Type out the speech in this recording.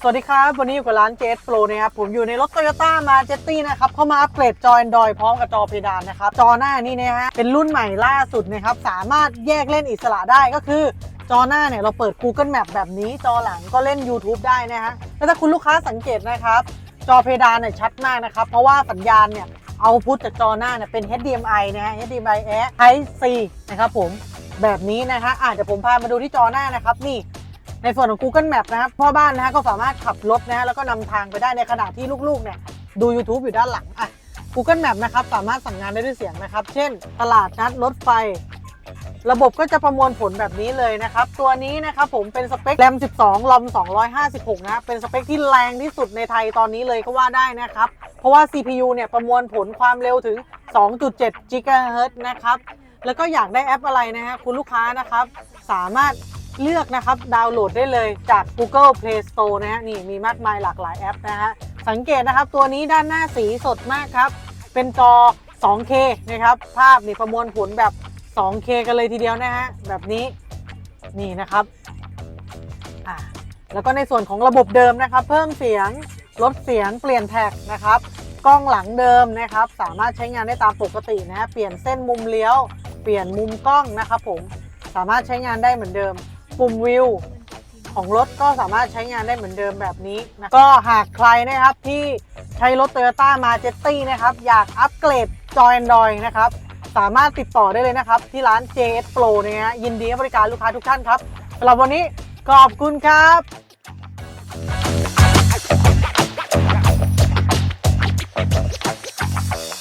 สวัสดีครับ วันนี้อยู่กับร้านเจสโปรนะครับ ผมอยู่ในรถ Toyota m a j e t i นะครับ เข้ามาอัปเกรดจอ Android พร้อมกับจอเพดานนะครับ จอหน้านี่นะฮะเป็นรุ่นใหม่ล่าสุดนะครับ สามารถแยกเล่นอิสระได้ก็คือ จอหน้าเนี่ยเราเปิด Google Map แบบนี้ จอหลังก็เล่น YouTube ได้นะฮะแล้วถ้าคุณลูกค้าสังเกตนะครับ จอเพดานเนี่ยชัดมากนะครับ เพราะว่าสัญญาณเนี่ยเอาพุทจากจอหน้าเนี่ยเป็น HDMI นะฮะ HDMI Air Type C นะครับผมแบบนี้นะฮะอะเดี๋ยวผมพามาดูที่จอหน้านะครับนี่ ในส่วนของ Google Map นะครับพ่อบ้านนะฮะก็สามารถขับรถนะฮะแล้วก็นำทางไปได้ในขณะที่ลูกๆเนี่ยดู YouTube อยู่ด้านหลังอะ Google Map นะครับสามารถสั่งงานได้ด้วยเสียงนะครับ เช่น ตลาดนัดรถไฟ ระบบก็จะประมวลผลแบบนี้เลยนะครับ ตัวนี้นะครับผมเป็นสเปคแรม 12ลอม256 นะครับ เป็นสเปคที่แรงที่สุดในไทยตอนนี้เลยก็ว่าได้นะครับ เพราะว่า CPU เนี่ยประมวลผลความเร็วถึง 2.7 GHz นะครับ แล้วก็อยากได้แอปอะไรนะฮะคุณลูกค้านะครับ สามารถ เลือกนะครับดาวน์โหลดได้เลยจาก Google Play Store นะฮะนี่มีมากมายหลากหลายแอปนะฮะสังเกตนะครับตัวนี้ด้านหน้าสีสดมากครับ เป็นจอ 2K นะครับภาพนี่ประมวลผลแบบ 2K กันเลยทีเดียวนะฮะแบบนี้นี่นะครับอะแล้วก็ในส่วนของระบบเดิมนะครับ เพิ่มเสียงลดเสียงเปลี่ยนแท็กนะครับกล้องหลังเดิมนะครับ สามารถใช้งานได้ตามปกตินะฮะเปลี่ยนเส้นมุมเลี้ยว เปลี่ยนมุมกล้องนะครับผมสามารถใช้งานได้เหมือนเดิม ปุ่มวิวของรถก็สามารถใช้งานได้เหมือนเดิมแบบนี้นะก็หากใครนะครับที่ใช้รถ Toyota m a j e t i นะครับ อยากอัปเกรดจอ Android นะครับ สามารถติดต่อได้เลยนะครับ ที่ร้าน JS Pro นะฮะยินดีให้บริการลูกค้าทุกท่านครับสำหรับวันนี้ขอบคุณครับ